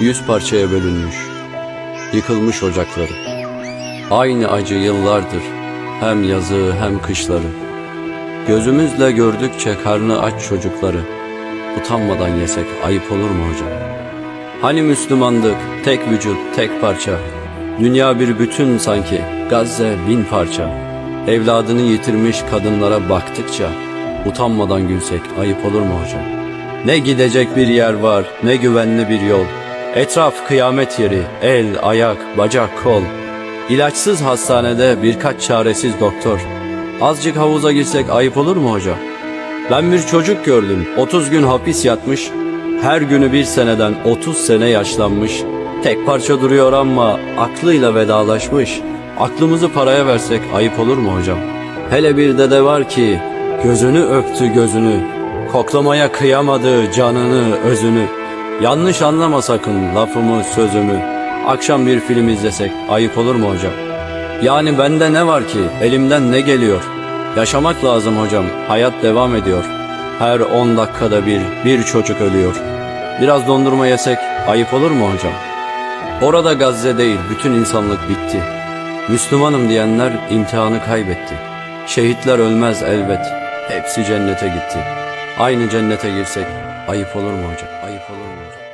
Yüz parçaya bölünmüş, yıkılmış ocakları. Aynı acı yıllardır, hem yazı hem kışları. Gözümüzle gördükçe karnı aç çocukları. Utanmadan yesek ayıp olur mu hocam? Hani Müslümandık, tek vücut, tek parça. Dünya bir bütün sanki, Gazze bin parça. Evladını yitirmiş kadınlara baktıkça, utanmadan gülsek ayıp olur mu hocam? Ne gidecek bir yer var, ne güvenli bir yol. Etraf kıyamet yeri, el, ayak, bacak, kol. İlaçsız hastanede birkaç çaresiz doktor. Azıcık havuza girsek ayıp olur mu hocam? Ben bir çocuk gördüm. 30 gün hapis yatmış. Her günü bir seneden 30 sene yaşlanmış. Tek parça duruyor ama aklıyla vedalaşmış. Aklımızı paraya versek ayıp olur mu hocam? Hele bir dede var ki gözünü öptü gözünü. Koklamaya kıyamadı canını özünü. Yanlış anlama sakın lafımı sözümü. Akşam bir film izlesek ayıp olur mu hocam? Yani bende ne var ki? Elimden ne geliyor? Yaşamak lazım hocam. Hayat devam ediyor. Her 10 dakikada bir bir çocuk ölüyor. Biraz dondurma yesek ayıp olur mu hocam? Orada Gazze değil, bütün insanlık bitti. Müslümanım diyenler imtihanı kaybetti. Şehitler ölmez elbet. Hepsi cennete gitti. Aynı cennete girsek Ayıp olur mu hocam? Ayıp olur mu hocam?